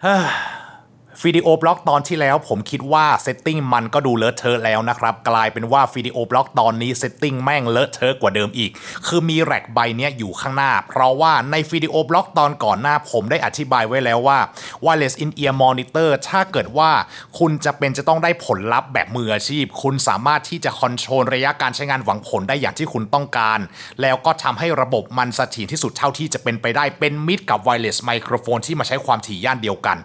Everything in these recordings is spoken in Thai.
Ah. วิดีโอบล็อกตอนที่แล้วผมคิดว่าเซตติ้งมันก็ดูเลอะเทอะแล้วนะครับ กลายเป็นว่าวิดีโอบล็อกตอนนี้เซตติ้งแม่งเลอะเทอะกว่าเดิมอีก คือมีแร็กใบเนี้ยอยู่ข้างหน้า เพราะว่าในวิดีโอบล็อกตอนก่อนหน้าผมได้อธิบายไว้แล้วว่า wireless in ear monitor ถ้าเกิดว่าคุณจะเป็นจะต้องได้ผลลัพธ์แบบมืออาชีพ คุณสามารถที่จะคอนโทรลระยะการใช้งานหวังผลได้อย่างที่คุณต้องการ แล้วก็ทำให้ระบบมันเสถียรที่สุดเท่าที่จะเป็นไปได้เป็นมิตรกับ wireless microphone ที่มาใช้ความถี่ย่านเดียวกัน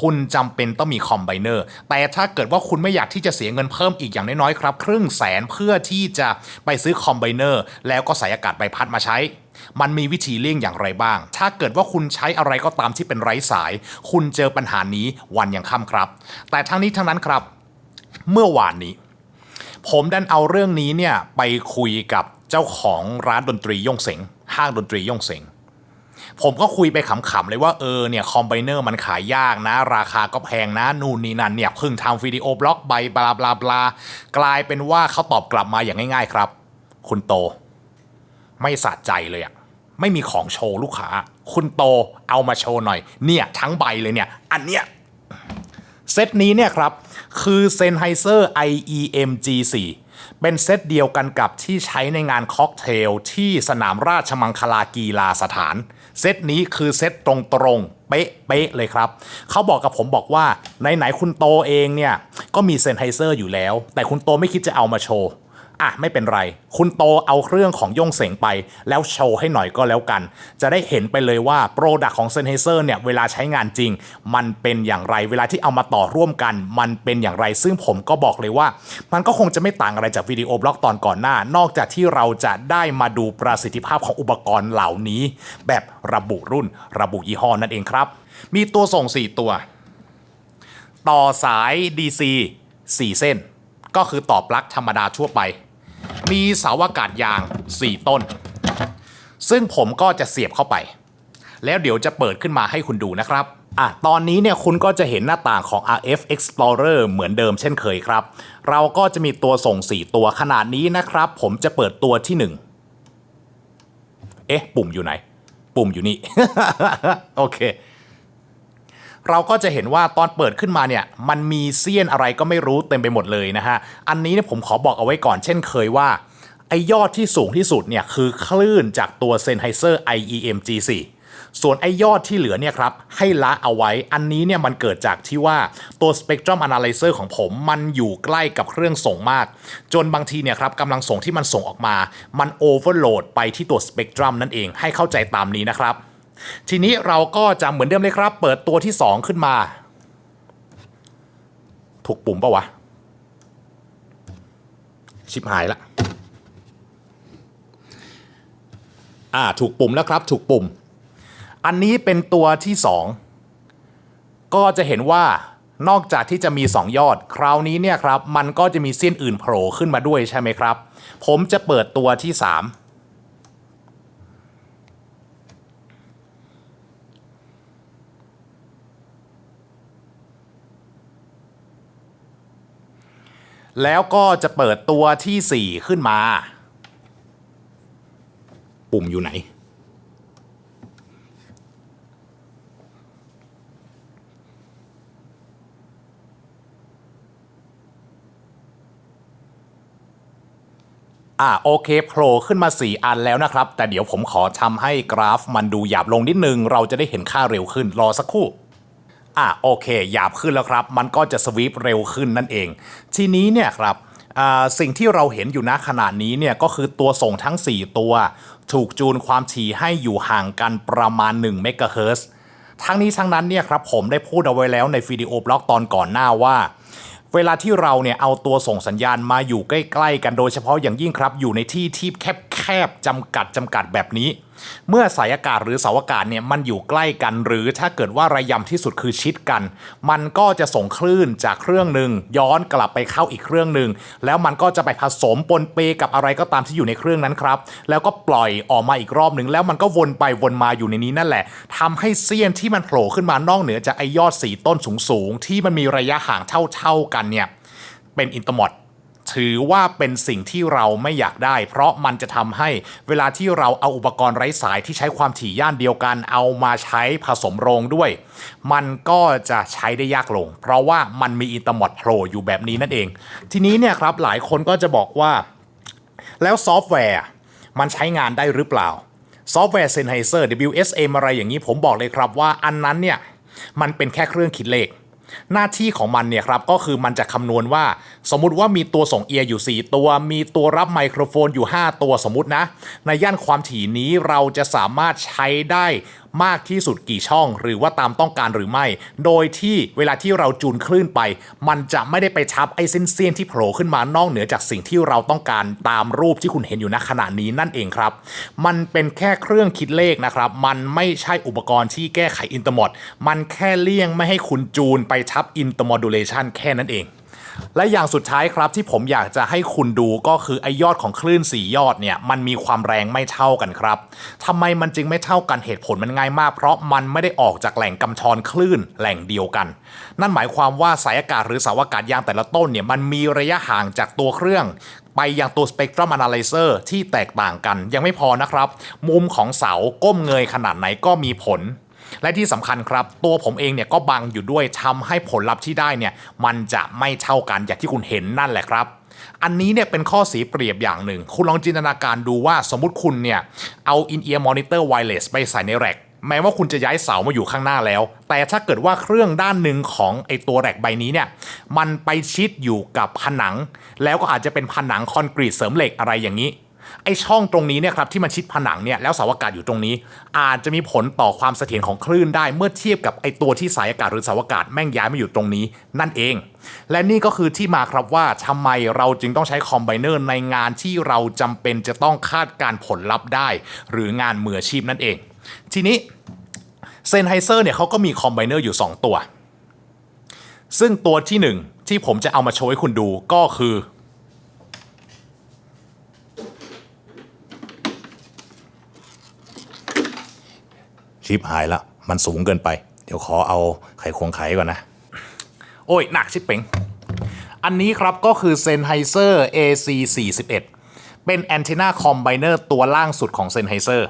คุณจำเป็นต้องมีคอมไบเนอร์แต่ถ้าเกิดว่าคุณไม่อยากที่จะเสียเงินเพิ่มอีกอย่างน้อยๆครับ ครึ่งแสนเพื่อที่จะไปซื้อคอมไบเนอร์แล้วก็ใส่อากาศใบพัดมาใช้ มันมีวิธีเลี่ยงอย่างไรบ้าง ถ้าเกิดว่าคุณใช้อะไรก็ตามที่เป็นไร้สาย คุณเจอปัญหานี้วันยังค่ำครับ แต่ทั้งนี้ทั้งนั้นครับ เมื่อวานนี้ ผมดันเอาเรื่องนี้เนี่ยไปคุยกับเจ้าของร้านดนตรีย่งเสงห้างดนตรีย่งเสง ผมก็คุยไปขำๆเลยว่าเออเนี่ยคอมไบเนอร์มันขายยากนะ ราคาก็แพงนะนู่นนี่นั่นเนี่ยเพิ่งทำวิดีโอบล็อกใบบลาบลาบลากลายเป็นว่าเขาตอบกลับมาอย่างง่าย ๆ ครับ คุณโต ไม่สะใจเลยอะไม่มีของโชว์ลูกค้า คุณโตเอามาโชว์หน่อย เนี่ยทั้งใบเลยเนี่ย อันเนี้ยเซตนี้เนี่ยครับ คือ Sennheiser IEM G4 เป็นเซตเดียวกันกับที่ใช้ในงานค็อกเทลที่สนามราชมังคลากีฬาสถาน เซตนี้คือเซตตรงๆ เป๊ะๆเลยครับ เขาบอกกับผมบอกว่าไหนๆคุณโตเองเนี่ย ก็มีเซนไฮเซอร์อยู่แล้ว แต่คุณโตไม่คิดจะเอามาโชว์ อะไม่เป็นไร คุณโตเอาเครื่องของย่งเสงไป แล้วโชว์ให้หน่อยก็แล้วกัน จะได้เห็นไปเลยว่าโปรดักของ Sennheiser เนี่ยเวลาใช้งานจริง มันเป็นอย่างไร เวลาที่เอามาต่อร่วมกัน มันเป็นอย่างไร ซึ่งผมก็บอกเลยว่า มันก็คงจะไม่ต่างอะไรจากวิดีโอบล็อกตอนก่อนหน้า นอกจากที่เราจะได้มาดูประสิทธิภาพของอุปกรณ์เหล่านี้ แบบระบุรุ่น ระบุยี่ห้อนั่นเองครับ มีตัวส่ง 4 ตัว ต่อสาย DC 4 เส้น ก็คือต่อปลั๊กธรรมดาทั่วไป มีเสาอากาศยาง 4 ต้น ซึ่งผมก็จะเสียบเข้าไป แล้วเดี๋ยวจะเปิดขึ้นมาให้คุณดูนะครับอะตอนนี้เนี่ยคุณก็จะเห็นหน้าต่างของ RF Explorer เหมือนเดิมเช่นเคยครับ เราก็จะมีตัวส่ง 4 ตัวขนาดนี้นะครับ ผมจะเปิดตัวที่ 1 เอ๊ะ ปุ่มอยู่ไหน ปุ่มอยู่นี่ โอเค เราก็จะเห็นว่าตอนเปิดขึ้นมาเนี่ยมันมีเสี้ยนอะไรก็ไม่รู้เต็มไปหมดเลยนะฮะ อันนี้เนี่ยผมขอบอกเอาไว้ก่อนเช่นเคยว่าไอยอดที่สูงที่สุดเนี่ยคือคลื่นจากตัว Sennheiser IEM G4 ส่วนไอยอดที่เหลือเนี่ยครับให้ละเอาไว้ อันนี้เนี่ยมันเกิดจากที่ว่าตัว Spectrum Analyzer ของผมมันอยู่ใกล้กับเครื่องส่งมาก จนบางทีเนี่ยครับกำลังส่งที่มันส่งออกมา มัน Overload ไปที่ตัว Spectrum นั่นเองให้เข้าใจตามนี้นะครับ ทีนี้เราก็จะเหมือนเดิมเลยครับ เปิดตัวที่ 2 ขึ้นมา ถูกปุ่มปะวะ ชิบหายละอ่าถูกปุ่มแล้วครับ ถูกปุ่ม อันนี้เป็นตัวที่ 2 ก็จะเห็นว่านอกจากที่จะมี 2 ยอด คราวนี้เนี่ยครับ มันก็จะมีเส้นอื่นโผล่ขึ้นมาด้วยใช่ไหมครับ ผมจะเปิดตัวที่ 3 แล้วก็จะเปิดตัวที่ 4 ขึ้นมา ปุ่มอยู่ไหน อ่าโอเคโผล่ขึ้นมา 4 อันแล้วนะครับ แต่เดี๋ยวผมขอทำให้กราฟมันดูหยาบลงนิดนึง เราจะได้เห็นค่าเร็วขึ้นรอสักครู่ อะโอเคหยาบขึ้นแล้วครับ มันก็จะสวีปเร็วขึ้นนั่นเอง ทีนี้เนี่ยครับสิ่งที่เราเห็นอยู่ณขณะนี้เนี่ยก็คือตัวส่งทั้ง 4 ตัว ถูกจูนความถี่ให้อยู่ห่างกันประมาณ1เมกะเฮิร์ทั้งนี้ทั้งนั้นเนี่ยครับผมได้พูดเอาไว้แล้วในวิดีโอบล็อกตอนก่อนหน้าว่า เวลาที่เราเนี่ยเอาตัวส่งสัญญาณมาอยู่ใกล้ ๆ กันโดยเฉพาะอย่างยิ่งครับ อยู่ในที่ที่แคบๆจำกัดจำกัดแบบนี้เมื่อสายอากาศหรือเสาอากาศเนี่ยมันอยู่ใกล้กัน หรือถ้าเกิดว่าระยำที่สุดคือชิดกัน มันก็จะส่งคลื่นจากเครื่องหนึ่งย้อนกลับไปเข้าอีกเครื่องหนึ่งแล้วมันก็จะไปผสมปนเปกับอะไรก็ตามที่อยู่ในเครื่องนั้นครับ แล้วก็ปล่อยออกมาอีกรอบหนึ่งแล้วมันก็วนไปวนมาอยู่ในนี้นั่นแหละทำให้เสี้ยนที่มันโผล่ขึ้นมานอกเหนือจากไอยอดสีต้นสูงๆที่มันมีระยะห่างเท่า ๆกันเนี่ยเป็นอินเตอร์มอด ถือว่าเป็นสิ่งที่เราไม่อยากได้ เพราะมันจะทำให้เวลาที่เราเอาอุปกรณ์ไร้สายที่ใช้ความถี่ย่านเดียวกัน เอามาใช้ผสมโรงด้วย มันก็จะใช้ได้ยากลง เพราะว่ามันมีอินเตอร์มอดโผล่อยู่แบบนี้นั่นเอง ทีนี้เนี่ยครับหลายคนก็จะบอกว่า แล้วซอฟต์แวร์มันใช้งานได้หรือเปล่าซอฟต์แวร์ Sennheiser WSM อะไรอย่างนี้ผมบอกเลยครับว่าอันนั้นเนี่ยมันเป็นแค่เครื่องคิดเลข หน้าที่ของมันเนี่ยครับก็คือมันจะคำนวณว่า สมมุติว่ามีตัวส่งเอียร์อยู่ 4 ตัว มีตัวรับไมโครโฟนอยู่ 5 ตัวสมมตินะ ในย่านความถี่นี้เราจะสามารถใช้ได้ มากที่สุดกี่ช่อง หรือว่าตามต้องการหรือไม่ โดยที่เวลาที่เราจูนคลื่นไป มันจะไม่ได้ไปทับไอ้เส้นเสี้ยนที่โผล่ขึ้นมานอกเหนือจากสิ่งที่เราต้องการตามรูปที่คุณเห็นอยู่ณขณะนี้นั่นเองครับ มันเป็นแค่เครื่องคิดเลขนะครับ มันไม่ใช่อุปกรณ์ที่แก้ไขอินเตอร์มอดมันแค่เลี่ยงไม่ให้คุณจูนไปทับอินเตอร์มอดูเลชันแค่นั้นเอง และอย่างสุดท้ายครับที่ผมอยากจะให้คุณดูก็คือไอยอดของคลื่น 4 ยอดเนี่ยมันมีความแรงไม่เท่ากันครับทำไมมันจึงไม่เท่ากันเหตุผลมันง่ายมาก เพราะมันไม่ได้ออกจากแหล่งกำชรคลื่นแหล่งเดียวกัน นั่นหมายความว่าสายอากาศหรือเสาอากาศยางแต่ละต้นเนี่ยมันมีระยะห่างจากตัวเครื่องไปยังตัว Spectrum Analyzer ที่แตกต่างกันยังไม่พอนะครับ มุมของเสาก้มเงยขนาดไหนก็มีผล และที่สำคัญครับ ตัวผมเองเนี่ยก็บังอยู่ด้วยทำให้ผลลัพธ์ที่ได้เนี่ยมันจะไม่เท่ากันอย่างที่คุณเห็นนั่นแหละครับอันนี้เนี่ยเป็นข้อเสียเปรียบอย่างหนึ่ง คุณลองจินตนาการดูว่าสมมติคุณเนี่ย เอา in-ear monitor wireless ไปใส่ในแร็กแม้ว่าคุณจะย้ายเสามาอยู่ข้างหน้าแล้ว แต่ถ้าเกิดว่าเครื่องด้านหนึ่งของไอตัวแร็กใบนี้เนี่ย มันไปชิดอยู่กับผนัง แล้วก็อาจจะเป็นผนังคอนกรีตเสริมเหล็กอะไรอย่างนี้ ไอช่องตรงนี้เนี่ยครับที่มันชิดผนังเนี่ยแล้วเสาอากาศอยู่ตรงนี้ อาจจะมีผลต่อความเสถียรของคลื่นได้เมื่อเทียบกับไอตัวที่สายอากาศหรือเสาอากาศแม่งย้ายมาอยู่ตรงนี้นั่นเอง และนี่ก็คือที่มาครับว่าทำไมเราจึงต้องใช้คอมไบเนอร์ในงานที่เราจำเป็นจะต้องคาดการผลลัพธ์ได้ หรืองานมืออาชีพนั่นเอง ทีนี้เซนไฮเซอร์เนี่ยเขาก็มีคอมไบเนอร์อยู่ 2 ตัว ซึ่งตัวที่หนึ่งที่ผมจะเอามาโชว์ให้คุณดูก็คือ ชิปหายละ มันสูงเกินไป เดี๋ยวขอเอาไขควงไขก่อนนะ โอ้ย หนักชิปเป่ง อันนี้ครับก็คือ Sennheiser AC41 เป็นแอนเทนาคอมไบเนอร์ตัวล่างสุดของ Sennheiser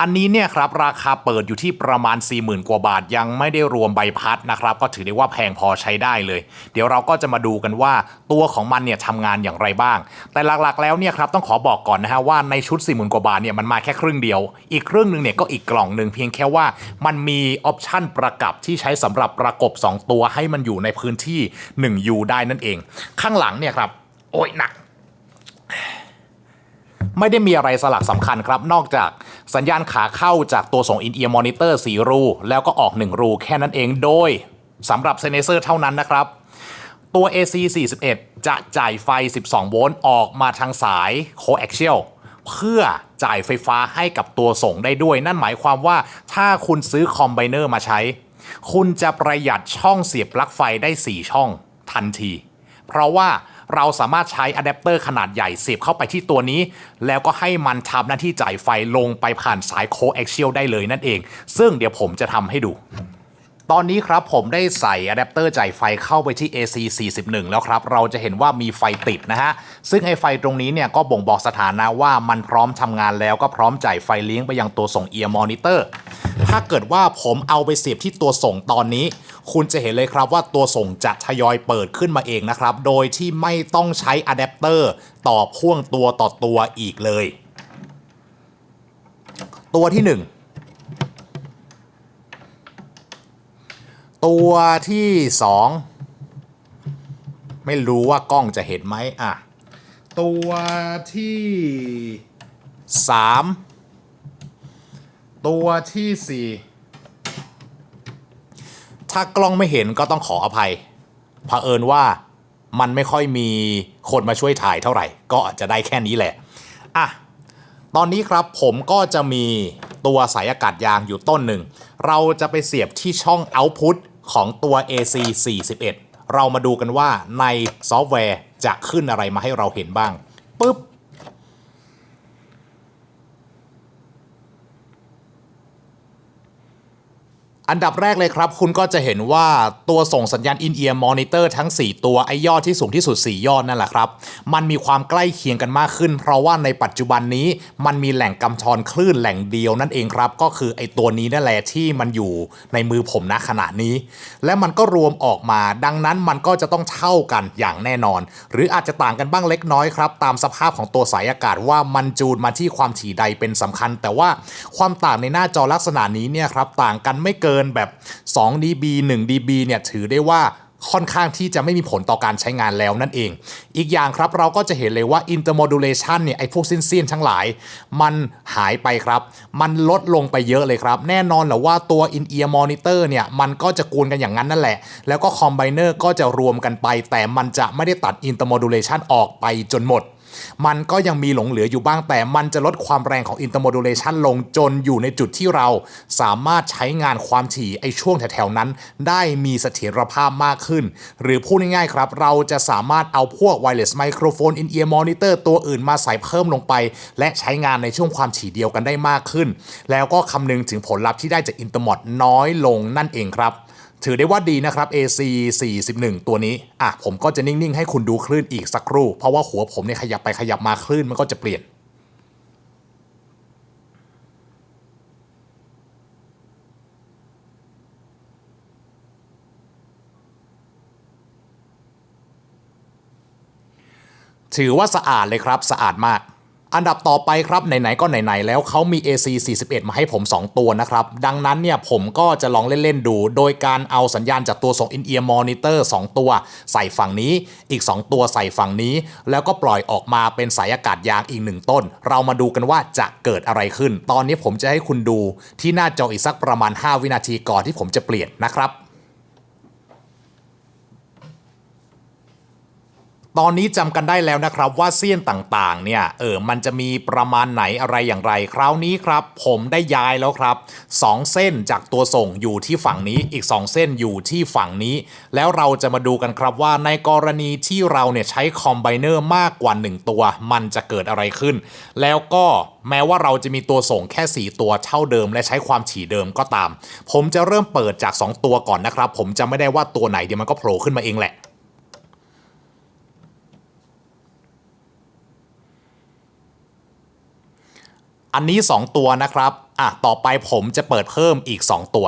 อันนี้เนี่ยครับราคาเปิดอยู่ที่ประมาณ 40,000 กว่าบาทยังไม่ได้รวมใบพัดนะครับก็ถือได้ว่าแพงพอใช้ได้เลย เดี๋ยวเราก็จะมาดูกันว่าตัวของมันเนี่ยทำงานอย่างไรบ้าง แต่หลักๆแล้วเนี่ยครับต้องขอบอกก่อนนะฮะว่าในชุด 40,000 กว่าบาทเนี่ยมันมาแค่ครึ่งเดียว อีกครึ่งหนึ่งเนี่ยก็อีกกล่องหนึ่งเพียงแค่ว่ามันมีออปชันประกับที่ใช้สำหรับประกบ 2 ตัวให้มันอยู่ในพื้นที่ 1U ได้นั่นเอง ข้างหลังเนี่ยครับโอ้ยหนัก ไม่ได้มีอะไรสลักสำคัญครับ นอกจากสัญญาณขาเข้าจากตัวส่ง in-ear monitor 4รู แล้วก็ออก 1 รู แค่นั้นเองโดยสำหรับ Sennheiser เท่านั้นนะครับ ตัว AC 41จะจ่ายไฟ 12 โวลต์ออกมาทางสาย coaxial เพื่อจ่ายไฟฟ้าให้กับตัวส่งได้ด้วย นั่นหมายความว่าถ้าคุณซื้อคอมไบเนอร์มาใช้ คุณจะประหยัดช่องเสียบปลั๊กไฟได้ 4 ช่องทันที เพราะว่า เราสามารถใช้อะแดปเตอร์ขนาดใหญ่เสียบเข้าไปที่ตัวนี้ แล้วก็ให้มันทำหน้าที่จ่ายไฟลงไปผ่านสายโคเอ็กเชียลได้เลยนั่นเอง ซึ่งเดี๋ยวผมจะทำให้ดูตอนนี้ครับผมได้ใส่อะแดปเตอร์จ่ายไฟเข้าไปที่ AC 41แล้วครับ เราจะเห็นว่ามีไฟติดนะฮะ ซึ่งไอไฟตรงนี้เนี่ยก็บ่งบอกสถานะว่ามันพร้อมทำงานแล้วก็พร้อมจ่ายไฟเลี้ยงไปยังตัวส่งเอียร์มอนิเตอร์ ถ้าเกิดว่าผมเอาไปเสียบที่ตัวส่งตอนนี้ คุณจะเห็นเลยครับว่าตัวส่งจะทยอยเปิดขึ้นมาเองนะครับ โดยที่ไม่ต้องใช้อะแดปเตอร์ต่อพ่วงตัวต่อตัวอีกเลย ตัวที่หนึ่งตัวที่สองไม่รู้ว่ากล้องจะเห็นไหมอะ ตัวที่สามตัวที่สี่ ถ้ากล้องไม่เห็นก็ต้องขออภัยเผอิญว่ามันไม่ค่อยมีคนมาช่วยถ่ายเท่าไหร่ ก็อาจจะได้แค่นี้แหละอะตอนนี้ครับผมก็จะมีตัวสายอากาศยางอยู่ต้นหนึ่ง เราจะไปเสียบที่ช่อง Output ของตัว AC 41 เรามาดูกันว่าในซอฟต์แวร์จะขึ้นอะไรมาให้เราเห็นบ้างปึ๊บ อันดับแรกเลยครับ คุณก็จะเห็นว่าตัวส่งสัญญาณ in-ear monitor ทั้ง 4 ตัวไอยอดที่สูงที่สุด 4 ยอดนั่นแหละครับ มันมีความใกล้เคียงกันมากขึ้น เพราะว่าในปัจจุบันนี้มันมีแหล่งกำชรคลื่นแหล่งเดียวนั่นเองครับ ก็คือไอตัวนี้นั่นแหละที่มันอยู่ในมือผมณขณะนี้ และมันก็รวมออกมา ดังนั้นมันก็จะต้องเท่ากันอย่างแน่นอน หรืออาจจะต่างกันบ้างเล็กน้อยครับ ตามสภาพของตัวสายอากาศว่ามันจูนมาที่ความถี่ใดเป็นสำคัญ แต่ว่าความต่างในหน้าจอลักษณะนี้เนี่ยครับต่างกันไม่เกินินแบบ2 dB 1 dB เนี่ยถือได้ว่าค่อนข้างที่จะไม่มีผลต่อการใช้งานแล้วนั่นเอง อีกอย่างครับเราก็จะเห็นเลยว่า intermodulation เนี่ยไอ้พวกเส้นๆทั้งหลาย มันหายไปครับ มันลดลงไปเยอะเลยครับ แน่นอนแหละว่าตัว in-ear monitor เนี่ยมันก็จะกวนกันอย่างนั้นนั่นแหละ แล้วก็ combiner ก็จะรวมกันไป แต่มันจะไม่ได้ตัด intermodulation ออกไปจนหมด มันก็ยังมีหลงเหลืออยู่บ้างแต่มันจะลดความแรงของ intermodulation ลงจนอยู่ในจุดที่เราสามารถใช้งานความถี่ไอช่วงแถวๆนั้น ได้มีเสถียรภาพมากขึ้น หรือพูดง่ายๆครับ เราจะสามารถเอาพวก wireless microphone in ear monitor ตัวอื่นมาใส่เพิ่มลงไป และใช้งานในช่วงความถี่เดียวกันได้มากขึ้น แล้วก็คำนึงถึงผลลัพธ์ที่ได้จาก intermod น้อยลงนั่นเองครับ ถือได้ว่าดีนะครับ AC 41 ตัวนี้ อะ ผมก็จะนิ่ง ๆ ให้คุณดูคลื่นอีกสักครู่ เพราะว่าหัวผมเนี่ยขยับไปขยับมาคลื่นมันก็จะเปลี่ยนถือว่าสะอาดเลยครับ สะอาดมาก อันดับต่อไปครับไหนๆก็ไหนๆแล้วเขามี AC 41 มาให้ผม 2 ตัวนะครับ ดังนั้นเนี่ยผมก็จะลองเล่น ๆ ดู โดยการเอาสัญญาณจากตัวส่ง in-ear monitor 2 ตัว ใส่ฝั่งนี้อีก 2 ตัวใส่ฝั่งนี้ แล้วก็ปล่อยออกมาเป็นสายอากาศยางอีก 1 ต้น เรามาดูกันว่าจะเกิดอะไรขึ้น ตอนนี้ผมจะให้คุณดูที่หน้าจออีกสักประมาณ 5 วินาทีก่อนที่ผมจะเปลี่ยนนะครับ ตอนนี้จำกันได้แล้วนะครับว่าเสี้ยนต่างๆ เนี่ยเออมันจะมีประมาณไหนอะไรอย่างไร คราวนี้ครับ ผมได้ย้ายแล้วครับ 2 เส้นจากตัวส่งอยู่ที่ฝั่งนี้อีก 2 เส้นอยู่ที่ฝั่งนี้ แล้วเราจะมาดูกันครับว่าในกรณีที่เราเนี่ยใช้คอมไบเนอร์มากกว่า 1 ตัว มันจะเกิดอะไรขึ้น แล้วก็แม้ว่าเราจะมีตัวส่งแค่ 4 ตัวเท่าเดิม และใช้ความถี่เดิมก็ตาม ผมจะเริ่มเปิดจาก 2 ตัวก่อนนะครับ ผมจะไม่ได้ว่าตัวไหนเดี๋ยวมันก็โผล่ขึ้นมาเองแหละ อันนี้ 2 ตัวนะครับ อะ ต่อไปผมจะเปิดเพิ่มอีก 2 ตัว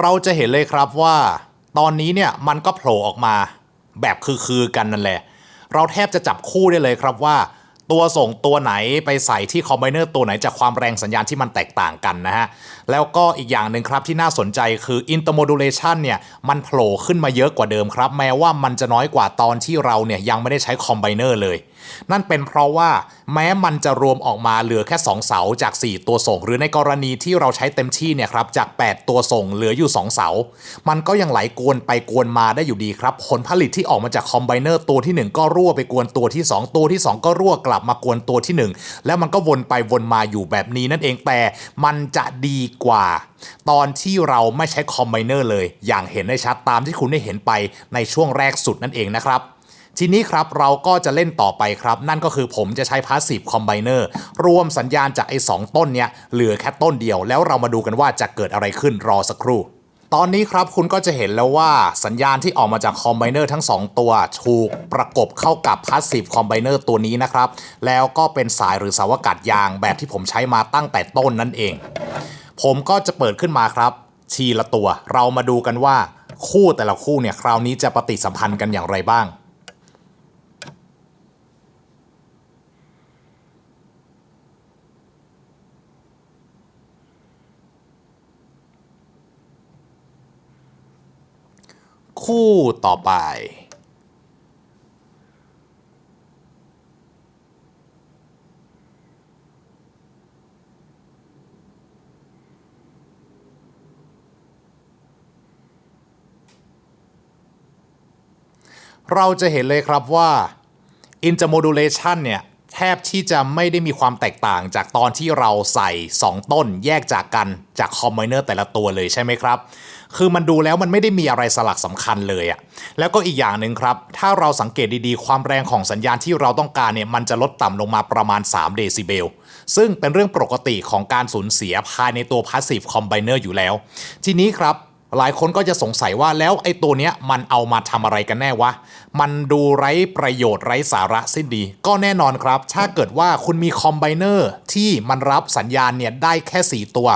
เราจะเห็นเลยครับว่า ตอนนี้เนี่ยมันก็โผล่ออกมาแบบคือๆกันนั่นแหละ เราแทบจะจับคู่ได้เลยครับว่า ตัวส่งตัวไหนไปใส่ที่คอมไบเนอร์ตัวไหนจากความแรงสัญญาณที่มันแตกต่างกันนะฮะ แล้วก็อีกอย่างหนึ่งครับที่น่าสนใจคือ intermodulation เนี่ย มันโผล่ขึ้นมาเยอะกว่าเดิมครับ แม้ว่ามันจะน้อยกว่าตอนที่เราเนี่ยยังไม่ได้ใช้คอมไบเนอร์เลย นั่นเป็นเพราะว่าแม้มันจะรวมออกมาเหลือแค่ 2 เสาจาก 4 ตัวส่ง หรือในกรณีที่เราใช้เต็มที่เนี่ยครับจาก 8 ตัวส่งเหลืออยู่ 2 เสา มันก็ยังไหลกวนไปกวนมาได้อยู่ดีครับ ผลผลิตที่ออกมาจากคอมไบเนอร์ตัวที่ 1 ก็รั่วไปกวนตัวที่ 2 ตัวที่ 2 ก็รั่วกลับมากวนตัวที่ 1 แล้วมันก็วนไปวนมาอยู่แบบนี้นั่นเองแต่มันจะดีกว่า ตอนที่เราไม่ใช้คอมไบเนอร์เลย อย่างเห็นได้ชัดตามที่คุณได้เห็นไปในช่วงแรกสุดนั่นเองนะครับ ทีนี้ครับเราก็จะเล่นต่อไปครับ นั่นก็คือผมจะใช้พาสซีฟคอมไบเนอร์รวมสัญญาณจากไอ้สองต้นเนี้ยเหลือแค่ต้นเดียว แล้วเรามาดูกันว่าจะเกิดอะไรขึ้นรอสักครู่ตอนนี้ครับคุณก็จะเห็นแล้วว่าสัญญาณที่ออกมาจากคอมไบเนอร์ทั้ง 2 ตัว ถูกประกบเข้ากับพาสซีฟคอมไบเนอร์ตัวนี้นะครับ แล้วก็เป็นสายหรือสาวกาศยางแบบที่ผมใช้มาตั้งแต่ต้นนั่นเอง ผมก็จะเปิดขึ้นมาครับ ทีละตัว เรามาดูกันว่าคู่แต่ละคู่เนี่ยคราวนี้จะปฏิสัมพันธ์กันอย่างไรบ้าง คู่ต่อไป เราจะเห็นเลยครับว่า intermodulation เนี่ย แทบที่จะไม่ได้มีความแตกต่างจากตอนที่เราใส่ 2 ต้นแยกจากกันจากคอมไบเนอร์แต่ละตัวเลยใช่ไหมครับ คือมันดูแล้วมันไม่ได้มีอะไรสลักสำคัญเลยอะแล้วก็อีกอย่างหนึ่งครับ ถ้าเราสังเกตดีๆ ความแรงของสัญญาณที่เราต้องการเนี่ยมันจะลดต่ำลงมาประมาณ 3 เดซิเบลซึ่งเป็นเรื่องปกติของการสูญเสียภายในตัว Passive Combiner อยู่แล้ว ทีนี้ครับ หลายคนก็จะสงสัยว่าแล้วไอ้ตัวเนี้ยมันเอามาทำอะไรกันแน่วะ มันดูไร้ประโยชน์ไร้สาระสิ้นดี ก็แน่นอนครับ ถ้าเกิดว่าคุณมีคอมไบเนอร์ที่มันรับสัญญาณเนี่ยได้แค่ 4 ตัว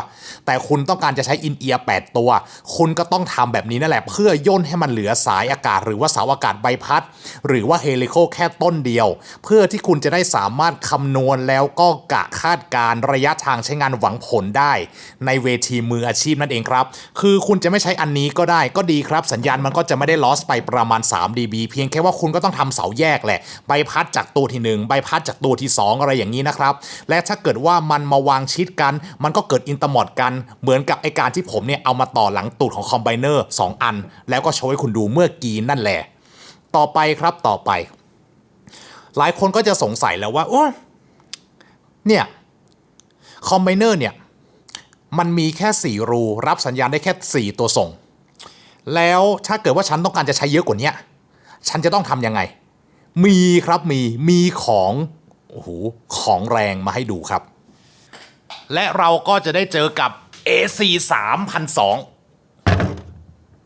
แต่คุณต้องการจะใช้อินเอียร์8ตัว คุณก็ต้องทำแบบนี้นั่นแหละ เพื่อย่นให้มันเหลือสายอากาศ หรือว่าเสาอากาศใบพัด หรือว่าเฮลิโคแค่ต้นเดียว เพื่อที่คุณจะได้สามารถคำนวณแล้วก็กะคาดการระยะทางใช้งานหวังผลได้ ในเวทีมืออาชีพนั่นเองครับ คือคุณจะไม่ใช้้อันนี้ก็ได้ก็ดีครับ สัญญาณมันก็จะไม่ได้ลอสไปประมาณ 3 dB เพียงแค่ว่าคุณก็ต้องทำเสาแยกแหละ ใบพัดจากตัวที่ 1 ใบพัดจากตัวที่ 2 อะไรอย่างนี้นะครับ และถ้าเกิดว่ามันมาวางชิดกัน มันก็เกิดอินเตอร์มอดกัน เหมือนกับไอการที่ผมเนี่ยเอามาต่อหลังตูดของคอมไบเนอร์2อัน แล้วก็โชว์ให้คุณดูเมื่อกี้นั่นแหละ ต่อไปครับต่อไป หลายคนก็จะสงสัยแล้วว่าโอ้เนี่ยคอมไบเนอร์เนี่ย มันมีแค่ 4 รู รับสัญญาณได้แค่ 4 ตัวส่ง แล้วถ้าเกิดว่าฉันต้องการจะใช้เยอะกว่านี้ฉันจะต้องทำยังไง มีครับมีมีของโอ้โหของแรงมาให้ดูครับ และเราก็จะได้เจอกับ AC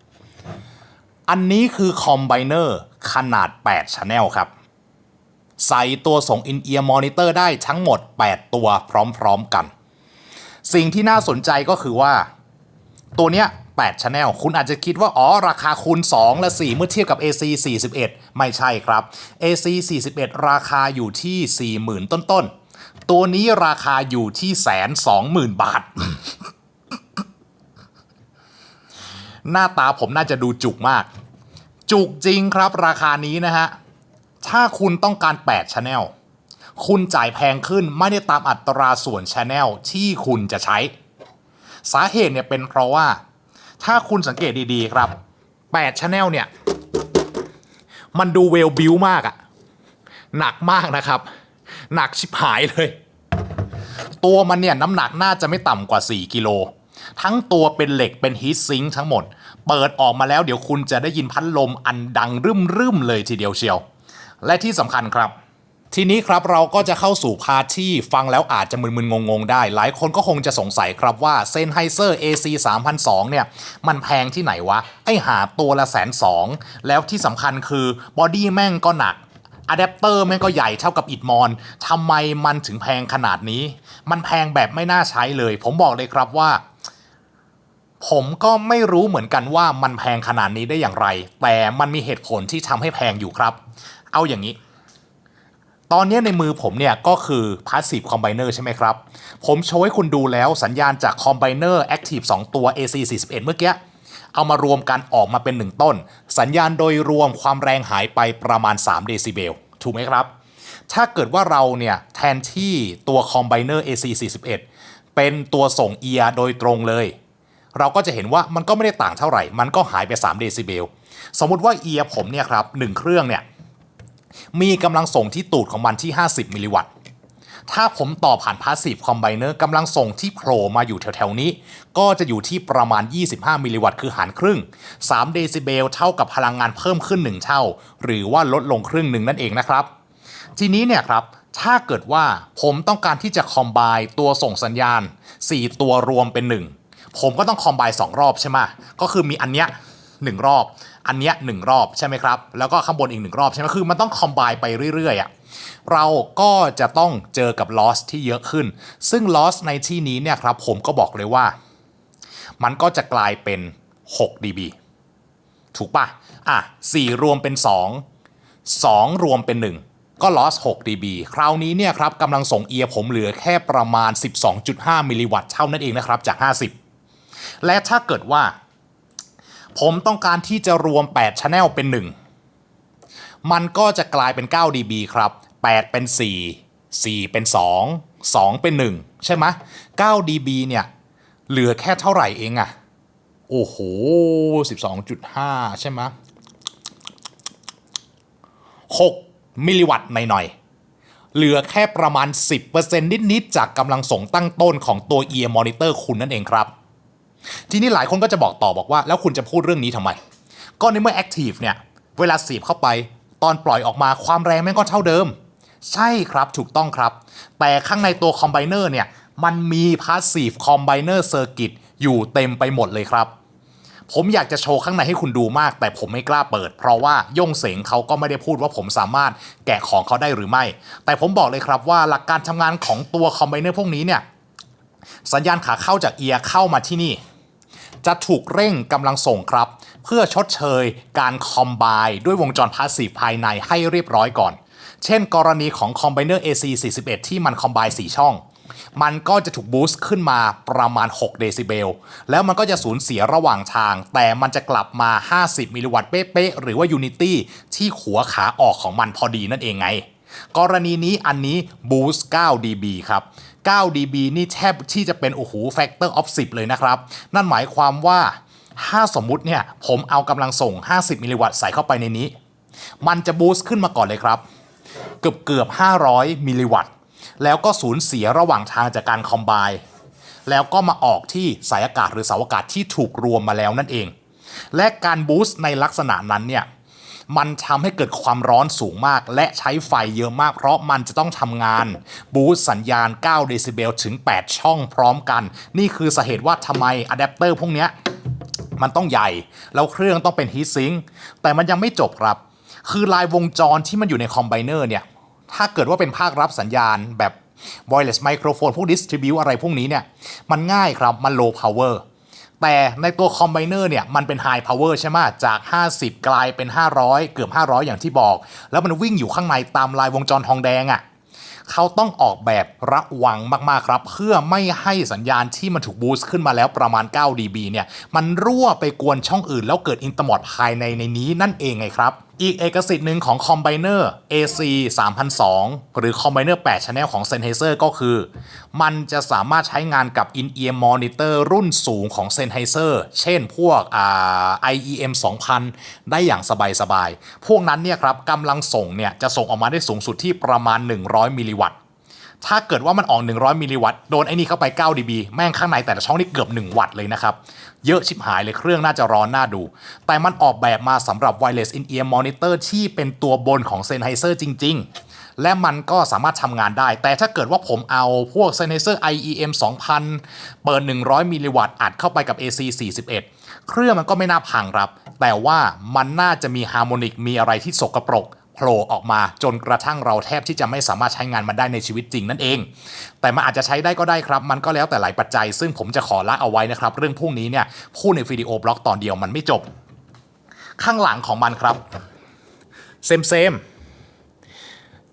3002อันนี้คือคอมไบเนอร์ขนาด 8 Channel ครับ ใส่ตัวส่ง In-Ear Monitor ได้ทั้งหมด 8 ตัวพร้อมๆกัน สิ่งที่น่าสนใจก็คือว่า ตัวเนี้ย8 Channel คุณอาจจะคิดว่า อ๋อ ราคาคูณ 2 และ 4 เมื่อเทียบกับ AC 41 ไม่ใช่ครับ AC 41 ราคาอยู่ที่ 40,000 ต้นๆ ตัวนี้ราคาอยู่ที่แสนสองหมื่นบาท หน้าตาผมน่าจะดูจุกมาก จุกจริงครับราคานี้นะฮะ ถ้าคุณต้องการ8 Channel คุณจ่ายแพงขึ้นไม่ได้ตามอัตราส่วน Channel ที่คุณจะใช้ สาเหตุเนี่ยเป็นเพราะว่า ถ้าคุณสังเกตดีๆครับ8 Channel เนี่ย มันดูเวลบิวมากอะหนักมากนะครับ หนักชิบหายเลย ตัวมันเนี่ยน้ำหนักน่าจะไม่ต่ำกว่า 4 กิโลทั้งตัวเป็นเหล็กเป็นฮีทซิงค์ทั้งหมด เปิดออกมาแล้วเดี๋ยวคุณจะได้ยินพัดลมอันดัง รึมๆเลยทีเดียวเชียว และที่สำคัญครับ ทีนี้ครับเราก็จะเข้าสู่พาร์ทที่ฟังแล้วอาจจะมึนๆงงๆได้ หลายคนก็คงจะสงสัยครับว่า Sennheiser AC 3 0 0 เนี่ย มันแพงที่ไหนวะ ไอหาตัวละแสนสองแล้วที่สำคัญคือบอดี้แม่งก็หนักอะแดปเตอร์แม่งก็ใหญ่เท่ากับอิดมอนทำไมมันถึงแพงขนาดนี้ มันแพงแบบไม่น่าใช้เลย ผมบอกเลยครับว่า ผมก็ไม่รู้เหมือนกันว่ามันแพงขนาดนี้ได้อย่างไร แต่มันมีเหตุผลที่ทำให้แพงอยู่ครับ เอาอย่างนี้ ตอนนี้ในมือผมเนี่ยก็คือ Passive Combiner ใช่ไหมครับ ผมโชว์ให้คุณดูแล้วสัญญาณจาก Combiner Active 2 ตัว AC 41เมื่อกี้ เอามารวมกันออกมาเป็น 1 ต้น สัญญาณโดยรวมความแรงหายไปประมาณ 3 เดซิเบล ถูกไหมครับ ถ้าเกิดว่าเราเนี่ยแทนที่ตัว Combiner AC 41เป็นตัวส่งเอียโดยตรงเลย เราก็จะเห็นว่ามันก็ไม่ได้ต่างเท่าไหร่ มันก็หายไป 3 เดซิเบล สมมติว่าเอียผมเนี่ยครับหนึ่งเครื่องเนี่ย มีกำลังส่งที่ตูดของมันที่ 50 มิลลิวัตต์ ถ้าผมต่อผ่าน Passive Combiner กำลังส่งที่โผล่มาอยู่แถวๆนี้ ก็จะอยู่ที่ประมาณ 25 มิลลิวัตต์ คือหารครึ่ง 3 เดซิเบลเท่ากับพลังงานเพิ่มขึ้น 1 เท่า หรือว่าลดลงครึ่งหนึ่งนั่นเองนะครับ ทีนี้เนี่ยครับถ้าเกิดว่าผมต้องการที่จะคอมไบตัวส่งสัญญาณ 4 ตัวรวมเป็น 1 ผมก็ต้องคอมไบ2รอบใช่ไหมก็คือมีอันเนี้ยหนึ่งรอบ อันเนี้ยหนึ่งรอบใช่ไหมครับ แล้วก็ข้างบนอีกหนึ่งรอบใช่ไหมคือมันต้องคอมไบไปเรื่อยๆอะเราก็จะต้องเจอกับ loss ที่เยอะขึ้น ซึ่ง loss ในที่นี้เนี่ยครับผมก็บอกเลยว่า มันก็จะกลายเป็น 6 dB ถูกปะอะ 4 รวมเป็น 2 2 รวมเป็น 1 ก็ loss 6 dB คราวนี้เนี่ยครับกำลังส่งเอียร์ผมเหลือแค่ประมาณ 12.5 มิลลิวัตต์เท่านั้นเองนะครับจาก 50 และถ้าเกิดว่า ผมต้องการที่จะรวม8 Channel เป็น 1 มันก็จะกลายเป็น 9 dB ครับ 8 เป็น 4 4 เป็น 2 2 เป็น 1 ใช่ไหม9 dB เนี่ย เหลือแค่เท่าไหร่เองอะโอ้โห 12.5 ใช่ไหม6มิลลิวัตต์หน่อยๆ เหลือแค่ประมาณ 10%นิด ๆ จากกำลังส่งตั้งต้นของตัว ear monitor คุณนั่นเองครับ ทีนี้หลายคนก็จะบอกต่อบอกว่า แล้วคุณจะพูดเรื่องนี้ทำไม ก็ในเมื่อ Active เนี่ย เวลาเสียบเข้าไป ตอนปล่อยออกมาความแรงแม่งก็เท่าเดิม ใช่ครับถูกต้องครับ แต่ข้างในตัว Combiner เนี่ย มันมี Passive Combiner Circuit อยู่เต็มไปหมดเลยครับ ผมอยากจะโชว์ข้างในให้คุณดูมาก แต่ผมไม่กล้าเปิด เพราะว่าย่งเสงเขาก็ไม่ได้พูดว่าผมสามารถแกะของเขาได้หรือไม่ แต่ผมบอกเลยครับว่าหลักการทำงานของตัวคอมไบเนอร์พวกนี้เนี่ยสัญญาณขาเข้าจากเอียร์เข้ามาที่นี่ จะถูกเร่งกำลังส่งครับ เพื่อชดเชยการคอมไบด้วยวงจรพาสซีฟภายในให้เรียบร้อยก่อน เช่นกรณีของคอมไบเนอร์ AC 41ที่มันคอมไบ4ช่อง มันก็จะถูกบูสต์ขึ้นมาประมาณ 6 เดซิเบล แล้วมันก็จะสูญเสียระหว่างทาง แต่มันจะกลับมา 50 มิลลิวัตต์เป๊ะๆหรือว่า Unity ที่หัวขาออกของมันพอดีนั่นเองไงกรณีนี้อันนี้ boost 9 dB ครับ 9 dB นี่แทบที่จะเป็นโอ้โห factor of 10 เลยนะครับ นั่นหมายความว่าถ้าสมมุติเนี่ยผมเอากำลังส่ง 50 มิลลิวัตต์ใส่เข้าไปในนี้ มันจะบูสต์ขึ้นมาก่อนเลยครับ เกือบเกือบ 500 มิลลิวัตต์ แล้วก็สูญเสียระหว่างทางจากการคอมไบแล้วก็มาออกที่สายอากาศหรือเสาอากาศที่ถูกรวมมาแล้วนั่นเอง และการบูสต์ในลักษณะนั้นเนี่ย มันทำให้เกิดความร้อนสูงมาก และใช้ไฟเยอะมาก เพราะมันจะต้องทำงาน บูสสัญญาณ 9 เดซิเบลถึง 8 ช่องพร้อมกัน นี่คือสาเหตุว่าทำไมอะแดปเตอร์พวกเนี้ยมันต้องใหญ่ แล้วเครื่องต้องเป็นฮีทซิงค์แต่มันยังไม่จบครับ คือลายวงจรที่มันอยู่ในคอมไบเนอร์เนี่ยถ้าเกิดว่าเป็นภาครับสัญญาณแบบ wireless microphone พวก distribute อะไรพวกนี้เนี่ย มันง่ายครับ มัน low power แต่ในตัวคอมไบเนอร์เนี่ยมันเป็นไฮพาวเวอร์ใช่ไหมจาก 50 กลายเป็น 500 เกือบ 500 อย่างที่บอก แล้วมันวิ่งอยู่ข้างในตามลายวงจรทองแดงอะ่ะเขาต้องออกแบบระวังมาก ๆ ครับ เพื่อไม่ให้สัญญาณที่มันถูกบูสต์ขึ้นมาแล้วประมาณ 9 dB เนี่ย มันรั่วไปกวนช่องอื่นแล้วเกิดอินเตอร์มอดภายในในนี้นั่นเองไงครับอีกเอกสิทธิ์หนึ่งของ Combiner AC 3002 หรือ Combiner 8 Channel ของ Sennheiser ก็คือ มันจะสามารถใช้งานกับ In-Ear Monitor รุ่นสูงของ Sennheiser เช่นพวกอ่า IEM 2000 ได้อย่างสบายๆ พวกนั้นเนี่ยครับกำลังส่งเนี่ยจะส่งออกมาได้สูงสุดที่ประมาณ 100 มิลลิวัตต์ ถ้าเกิดว่ามันออก 100 มิลลิวัตต์ โดนไอ้นี่เข้าไป 9 dB แม่งข้างในแต่ละช่องนี่เกือบ 1 วัตต์เลยนะครับ เยอะชิบหายเลยเครื่องน่าจะร้อนน่าดู แต่มันออกแบบมาสำหรับ wireless in ear monitor ที่เป็นตัวบนของ Sennheiser จริง ๆ และมันก็สามารถทำงานได้ แต่ถ้าเกิดว่าผมเอาพวก Sennheiser IEM 2000 เปิด 100 มิลลิวัตต์อัดเข้าไปกับ AC 41 เครื่องมันก็ไม่น่าพังครับ แต่ว่ามันน่าจะมีฮาร์โมนิกมีอะไรที่สกปรก โผล่ออกมาจนกระทั่งเราแทบที่จะไม่สามารถใช้งานมันได้ในชีวิตจริงนั่นเอง แต่มันอาจจะใช้ได้ก็ได้ครับ มันก็แล้วแต่หลายปัจจัย ซึ่งผมจะขอละเอาไว้นะครับ เรื่องพวกนี้เนี่ยพูดในวิดีโอบล็อกตอนเดียวมันไม่จบ ข้างหลังของมันครับเซมเซม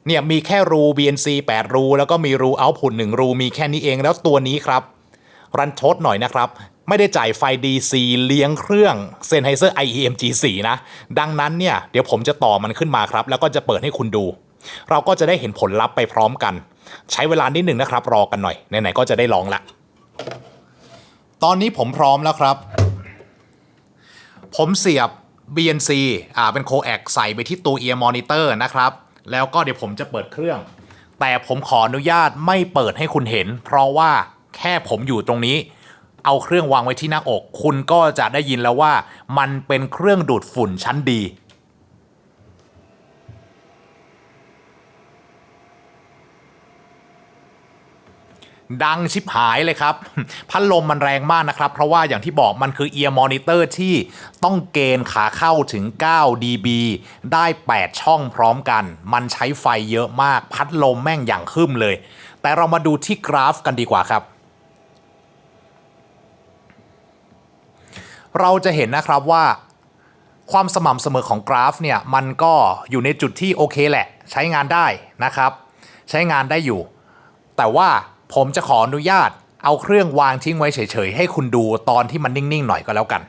เนี่ยมีแค่รู BNC 8 รู แล้วก็มีรู output 1รู มีแค่นี้เองแล้วตัวนี้ครับ รันทดหน่อยนะครับ ไม่ได้จ่ายไฟ DC เลี้ยงเครื่อง Sennheiser IEM G4 นะ ดังนั้นเนี่ยเดี๋ยวผมจะต่อมันขึ้นมาครับ แล้วก็จะเปิดให้คุณดู เราก็จะได้เห็นผลลัพธ์ไปพร้อมกัน ใช้เวลานิดหนึ่งนะครับ รอกันหน่อยไหนๆก็จะได้ลองละ ตอนนี้ผมพร้อมแล้วครับ ผมเสียบ BNC อ่าเป็นโคแอกใส่ไปที่ตัว ear monitor นะครับ แล้วก็เดี๋ยวผมจะเปิดเครื่อง แต่ผมขออนุญาตไม่เปิดให้คุณเห็น เพราะว่าแค่ผมอยู่ตรงนี้ เอาเครื่องวางไว้ที่หน้าอก คุณก็จะได้ยินแล้วว่า มันเป็นเครื่องดูดฝุ่นชั้นดี ดังชิบหายเลยครับ พัดลมมันแรงมากนะครับ เพราะว่าอย่างที่บอกมันคือ ear monitor ที่ต้องเกณฑ์ขาเข้าถึง 9 dB ได้ 8 ช่องพร้อมกัน มันใช้ไฟเยอะมาก พัดลมแม่งอย่างขึ้นเลย แต่เรามาดูที่กราฟกันดีกว่าครับ เราจะเห็นนะครับว่าความสม่ำเสมอของกราฟเนี่ยมันก็อยู่ในจุดที่โอเคแหละ ใช้งานได้นะครับ ใช้งานได้อยู่ แต่ว่าผมจะขออนุญาตเอาเครื่องวางทิ้งไว้เฉยๆ ให้คุณดูตอนที่มันนิ่งๆ หน่อยก็แล้วกัน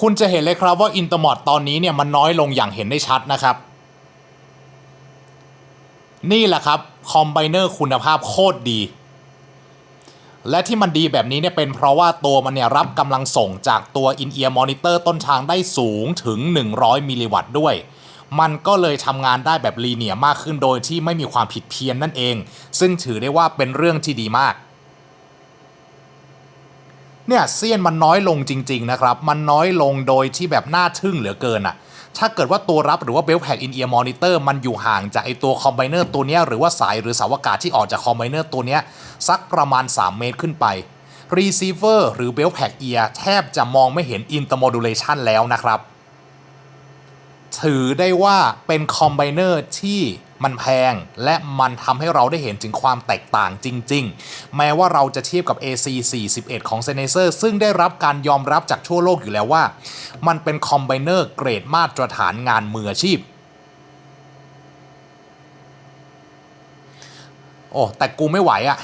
คุณจะเห็นเลยครับว่าอินเตอร์มอดตอนนี้เนี่ยมันน้อยลงอย่างเห็นได้ชัดนะครับ นี่แหละครับคอมไบเนอร์คุณภาพโคตรดี และที่มันดีแบบนี้เนี่ยเป็นเพราะว่าตัวมันเนี่ยรับกำลังส่งจากตัว In-Ear Monitor ต้นทางได้สูงถึง 100 มิลลิวัตต์ด้วยมันก็เลยทำงานได้แบบลีเนียมากขึ้นโดยที่ไม่มีความผิดเพี้ยนนั่นเอง ซึ่งถือได้ว่าเป็นเรื่องที่ดีมาก เนี่ยเซียนมันน้อยลงจริง ๆ นะครับ มันน้อยลงโดยที่แบบน่าทึ่งเหลือเกินอะถ้าเกิดว่าตัวรับหรือว่าเบลแพกอินเอียร์มอนิเตอร์มันอยู่ห่างจากไอตัวคอมไบเนอร์ตัวเนี้ยหรือว่าสายหรือสาอากาศที่ออกจากคอมไบเนอร์ตัวเนี้ยสักประมาณ 3 เมตรขึ้นไปรีเซิร์ฟเวอร์หรือเบลแพกเอียร์แทบจะมองไม่เห็นอินเตอร์โมดูเลชันแล้วนะครับ ถือได้ว่าเป็นคอมไบเนอร์ที่มันแพงและมันทำให้เราได้เห็นถึงความแตกต่างจริง ๆ แม้ว่าเราจะเทียบกับ AC 41ของ Sennheiser ซึ่งได้รับการยอมรับจากทั่วโลกอยู่แล้วว่า มันเป็นคอมไบเนอร์เกรดมาตรฐานงานมืออาชีพ โอ้ แต่กูไม่ไหวอะ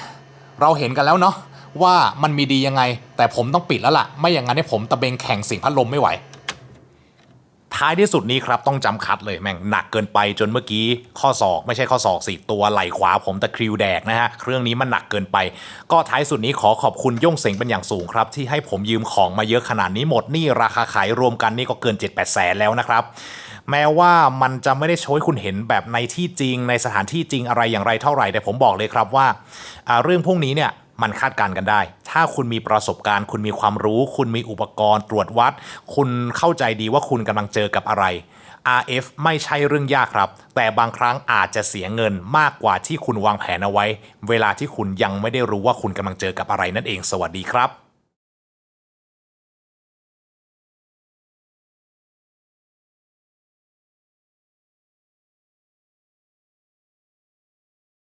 เราเห็นกันแล้วเนาะว่ามันมีดียังไง แต่ผมต้องปิดแล้วล่ะ ไม่อย่างนั้นเนี่ยผมตะเบงแข่งสิ่งพัดลมไม่ไหว ท้ายที่สุดนี้ครับต้องจำคัดเลยแม่งหนักเกินไปจนเมื่อกี้ข้อศอกไม่ใช่ข้อศอกสิตัวไหล่ขวาผมตะคริวแดกนะฮะเครื่องนี้มันหนักเกินไป ก็ท้ายสุดนี้ขอขอบคุณย่งเสงเป็นอย่างสูงครับ ที่ให้ผมยืมของมาเยอะขนาดนี้หมดนี่ราคาขายรวมกันนี่ก็เกิน 7 8แสนแล้วนะครับแม้ว่ามันจะไม่ได้โชว์ให้คุณเห็นแบบในที่จริงในสถานที่จริงอะไรอย่างไรเท่าไหร่แต่ผมบอกเลยครับว่าเรื่องพวกนี้เนี่ย มันคาดการณ์กันได้ ถ้าคุณมีประสบการณ์ คุณมีความรู้ คุณมีอุปกรณ์ตรวจวัด คุณเข้าใจดีว่าคุณกำลังเจอกับอะไร RF ไม่ใช่เรื่องยากครับ แต่บางครั้งอาจจะเสียเงินมากกว่าที่คุณวางแผนเอาไว้ เวลาที่คุณยังไม่ได้รู้ว่าคุณกำลังเจอกับอะไรนั่นเอง สวัสดีครับ